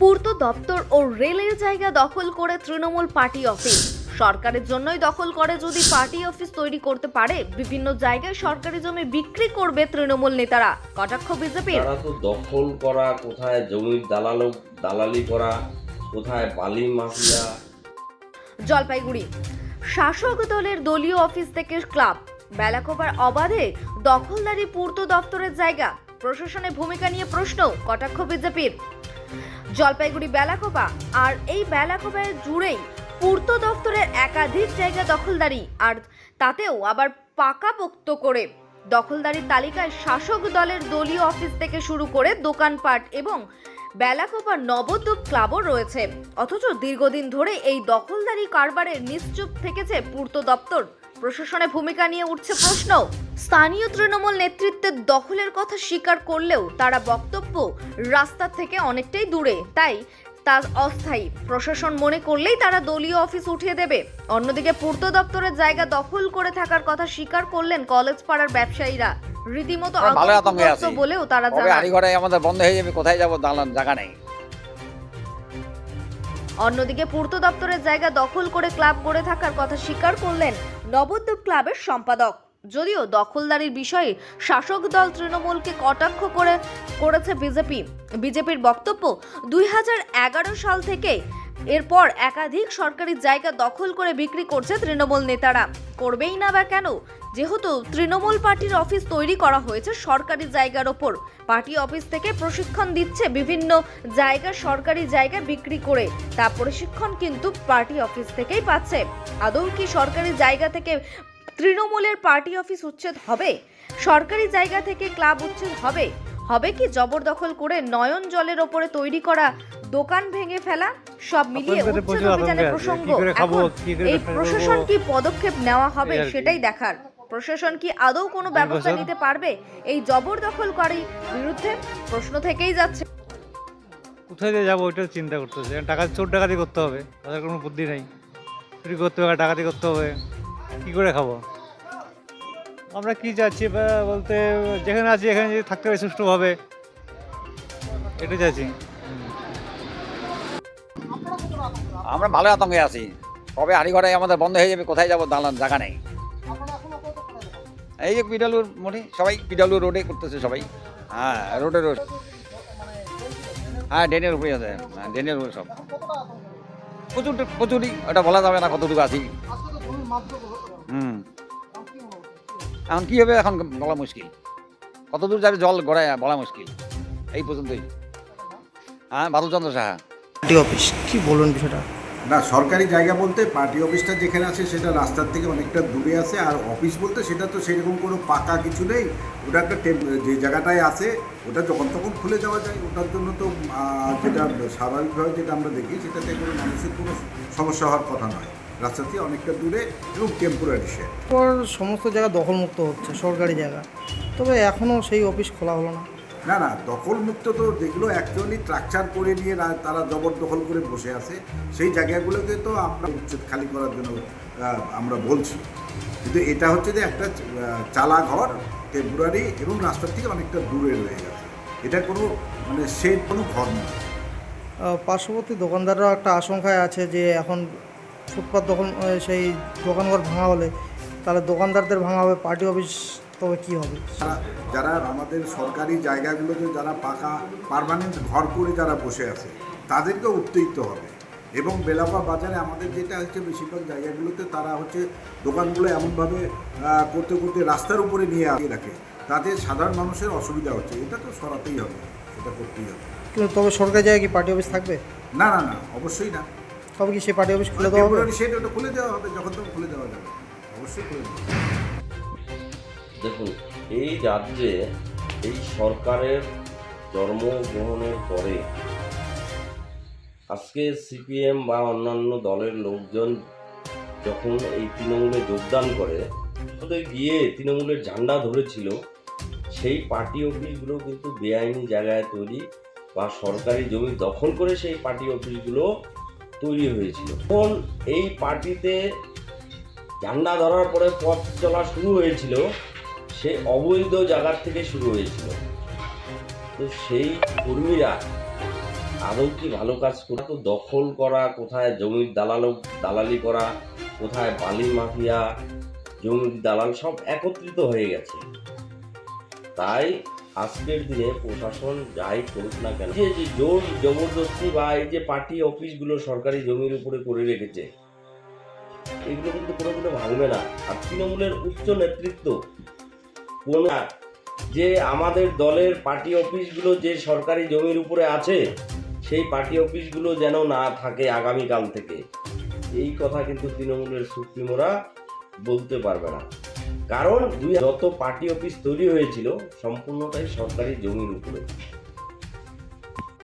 পূর্ত দপ্তর ও রেলের জায়গা দখল করে তৃণমূল পার্টি অফিস। সরকারের জন্যই দখল করে যদি পার্টি অফিস তৈরি করতে পারে বিভিন্ন জায়গায় সরকারি জমি বিক্রি করবে তৃণমূল নেতারা। কটাক্ষ বিজেপির? তারা তো দখল করা কোথায় জমির দালালো দালালি করা কোথায় বালি মাফিয়া? জলপাইগুড়ি। শাসক দলের দলীয় অফিস থেকে ক্লাব। বেলাকোবার অবাধে দখলদারি পূর্ত দপ্তরের জায়গা। প্রশাসনের ভূমিকা নিয়ে প্রশ্ন কটাক্ষ বিজেপির? জলপাইগুড়ি বেলাকোবা। আর এই বেলাকোবায় জুড়েই পূর্ত দপ্তরের একাধিক জায়গা দখলদারি, আর তাতেও আবার পাকাপোক্ত করে। দখলদারির তালিকায় শাসক দলের দলীয় অফিস থেকে শুরু করে দোকানপাট এবং বেলাকোপা নবদ্বীপ ক্লাবও রয়েছে। অথচ দীর্ঘদিন ধরে এই দখলদারি কারবারে নিশ্চুপ থেকেছে পূর্ত দপ্তর। প্রশাসনের ভূমিকা নিয়ে উঠছে প্রশ্ন। স্থানীয় তৃণমূল নেতৃত্বের দখলের কথা স্বীকার করলেও তারা বক্তব্য রাস্তার থেকে অনেকটাই দূরে। তাই তা অস্থায়ী। প্রশাসন মনে করলেই তারা দলীয় অফিস উঠিয়ে দেবে। অন্যদিকে পূর্ত দপ্তরের জায়গা দখল করে থাকার কথা স্বীকার করলেন কলেজ পাড়ার ব্যবসায়ীরা। রীতিমতো। বলেও তারা জানান। আমাদের বন্ধ হয়ে যাবে কোথায় যাব দালান জায়গা নেই। অন্যদিকে পূর্ত দপ্তরের জায়গা দখল করে ক্লাব গড়ে থাকার কথা স্বীকার করলেন নবদ্বীপ ক্লাবের সম্পাদক। যদিও দখলদারির বিষয়ে শাসক দল তৃণমূলকে কটাক্ষ করে করেছে বিজেপি। বিজেপির বক্তব্য দুই হাজার এগারো সাল থেকে এরপর একাধিক সরকারি জায়গা দখল করে বিক্রি করছে তৃণমূল নেতারা। করবেই না বা কেন? যেহেতু তৃণমূল পার্টির অফিস তৈরি করা হয়েছে সরকারি জায়গার ওপর। পার্টি অফিস থেকে প্রশিক্ষণ দিচ্ছে বিভিন্ন জায়গা সরকারি জায়গা বিক্রি করে। তা প্রশিক্ষণ কিন্তু পার্টি অফিস থেকেই পাচ্ছে। আদৌ কি সরকারি জায়গা থেকে তৃণমূলের পার্টি অফিস উচ্ছেদ হবে? সরকারি জায়গা থেকে ক্লাব উচ্ছেদ হবে? হবে কি জবরদখল করে নয়ন জলের ওপরে তৈরি করা দোকান ভেঙে ফেলা? সব মিলিয়ে উচ্ছেদ অভিযানের প্রসঙ্গ। এখন এই প্রশাসন কি পদক্ষেপ নেওয়া হবে। সেটাই দেখার। প্রশাসন কি আদৌ কোনো ব্যবস্থা নিতে পারবে? এই জবরদখলকারী বিরুদ্ধে প্রশ্ন থেকেই যাচ্ছে। কোথায় দিয়ে যাব ওইটা চিন্তা করতেছে। টাকা চোর ডাকাতি করতে হবে। তাদের কোনো বুদ্ধি নেই। চুরি করতে হবে ডাকাতি করতে হবে। কী করে খাব? আমরা কি চাচ্ছি? বা বলতে যেখানে আছি, এখানে যদি থাকতে পারি সুষ্ঠুভাবে। এটা চাচ্ছি। আমরা ভালো আতঙ্কে আছি। কবে হাড়ি ঘরে আমাদের বন্ধ হয়ে যাবে, কোথায় যাব দালান, জায়গা নেই। এই যে পিডালুর মোটে সবাই পিডালু রোডে করতেছে সবাই। হ্যাঁ রোডে রোড হ্যাঁ ড্রেনের উপরে আছে। হ্যাঁ ড্রেনের উপরে সব। প্রচুর, প্রচুরই, ওটা বলা যাবে না কতটুকু আছি। হুম। এখন কী হবে? এখন বলা মুশকিল। কত দূর যাবে জল গড়ায় বলা মুশকিল। এই পর্যন্তই। হ্যাঁ বাদলচন্দ্র সাহা। Party office. কি বলুন বিষয়টা? না সরকারি জায়গা বলতে পার্টি অফিসটা যেখানে আছে সেটা রাস্তার থেকে অনেকটা দূরে আছে। আর অফিস বলতে সেটা তো সেরকম কোনো পাকা কিছু নেই। ওটা একটা যে জায়গাটায় আছে ওটা যখন তখন খুলে যাওয়া যায়। ওটার জন্য তো যেটা স্বাভাবিকভাবে যেটা আমরা দেখি সেটাতে কোনো মানুষের কোনো সমস্যা হওয়ার কথা নয়। রাস্তা থেকে অনেকটা দূরে এবং টেম্পোরারি পর সমস্ত জায়গা দখলমুক্ত হচ্ছে সরকারি জায়গা। তবে এখনও সেই অফিস খোলা হলো না। না না দখলমুক্ত তো যেগুলো অ্যাকচুয়ালি স্ট্রাকচার করে নিয়ে তারা জবরদখল করে বসে আছে। সেই জায়গাগুলোকে তো আমরা উচ্ছেদ খালি করার জন্য আমরা বলছি। কিন্তু এটা হচ্ছে যে একটা চালা ঘর টেম্পোরারি এবং রাস্তার থেকে অনেকটা দূরে রয়ে গেছে। এটা কোনো মানে সে কোনো ঘর নয়। পার্শ্ববর্তী দোকানদাররাও একটা আশঙ্কায় আছে যে এখন ফুটপাত দখল সেই দোকানঘর ভাঙা হলে তাহলে দোকানদারদের ভাঙা হবে পার্টি অফিস তবে কী হবে? যারা আমাদের সরকারি জায়গাগুলোতে যারা পাকা পারমানেন্ট ঘর করে যারা বসে আছে তাদেরকে উত্তেজিত হবে। এবং বেলাপা বাজারে আমাদের যেটা হচ্ছে বেশিরভাগ জায়গাগুলোতে তারা হচ্ছে দোকানগুলো এমনভাবে করতে করতে রাস্তার উপরে নিয়ে আসিয়ে রাখে। তাতে সাধারণ মানুষের অসুবিধা হচ্ছে। এটা তো সরাতেই হবে সেটা করতেই হবে। তবে সরকারি জায়গায় কি পার্টি অফিস থাকবে? না না না অবশ্যই না। তবে কি সেই পার্টি অফিস খুলে দেওয়া হবে শেড ওটা খুলে দেওয়া হবে যখন তখন খুলে দেওয়া যাবে অবশ্যই খুলে দেওয়া হবে। দেখুন এই রাজ্যে এই সরকারের জন্মগ্রহণের পরে আজকে সিপিএম বা অন্যান্য দলের লোকজন যখন এই তৃণমূলে যোগদান করে ওদের গিয়ে তৃণমূলের ঝান্ডা ধরেছিল সেই পার্টি অফিসগুলো কিন্তু বেআইনি জায়গায় তৈরি বা সরকারি জমি দখল করে সেই পার্টি অফিসগুলো তৈরি হয়েছিল। তখন এই পার্টিতে ঝান্ডা ধরার পরে পথ চলা শুরু হয়েছিল, সে অবৈধ জায়গার থেকে শুরু হয়েছিল। তো সেই কর্মীরা আদৌ কি ভালো কাজ করে? তো দখল করা, কোথায় জমির দালাল, দালালি করা, কোথায় বালি মাফিয়া, জমির দালাল সব একত্রিত হয়ে গেছে। তাই আজকের দিনে প্রশাসন যাই করুক না কেন যে জোর জবরদস্তি বা এই যে পার্টি অফিসগুলো সরকারি জমির উপরে করে রেখেছে এগুলো কিন্তু কোনো কোনো ভাঙবে না। আর তৃণমূলের উচ্চ নেতৃত্ব কোন যে আমাদের দলের পার্টি অফিসগুলো যে সরকারি জমির উপরে আছে সেই পার্টি অফিসগুলো যেন না থাকে আগামীকাল থেকে। এই কথা কিন্তু তৃণমূলের সুপ্রিমোরা বলতে পারবে না। কারণ যত পার্টি অফিস তৈরি হয়েছিল সম্পূর্ণটাই সরকারি জমির উপরে।